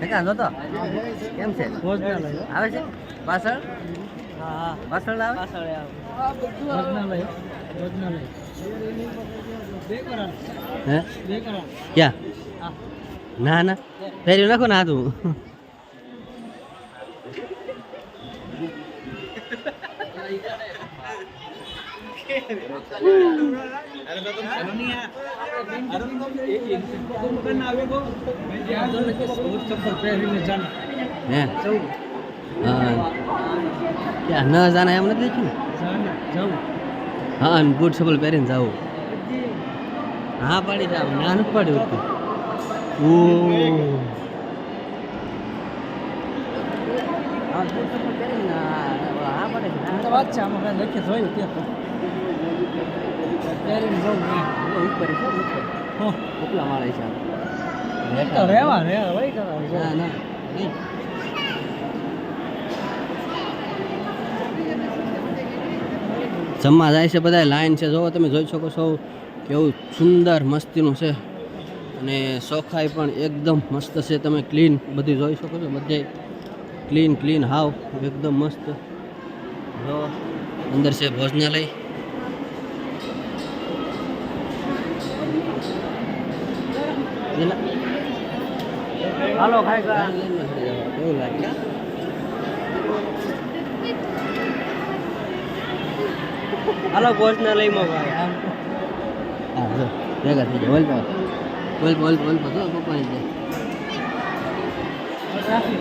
કાકા જો તો કેમ છે? આવે છે? પાછળ? હા. પાછળ આવે? પાછળ હે? ક્યાં? ના ના. ફેરી નાખો ના તું. હે? હા. ન જાના એમ નથી લખ્યું હા અને બૂટ ચપ્પલ પહેરીને જાવું હા, પાડી જાવ ના, નથી પાડ્યું હતું. ઓ હા બૂટ વાત છે આમાં કાંઈ લખી જોયું ત્યાં પહેરીને જવું પાડે. ઉપર હો ઉપલા માળે છે તો રહેવા રહેવા વહી કરવા ના ના જમવા જાય છે બધા લાઈન છે. જોવો તમે જોઈ શકો છો કેવું સુંદર મસ્તીનું છે. અને ચોખાઈ પણ એકદમ મસ્ત છે. તમે ક્લીન બધી જોઈ શકો છો બધે ક્લીન ક્લીન હાવ એકદમ મસ્ત. જો અંદર છે ભોજનાલય. હાલો ખાઈ કેવું લાગે? હાલો ભોજનાલયમાં ભાઈ હા જો ભેગા થઈ જાય વલપા. જો પપ્પાની જાય ટ્રાફિક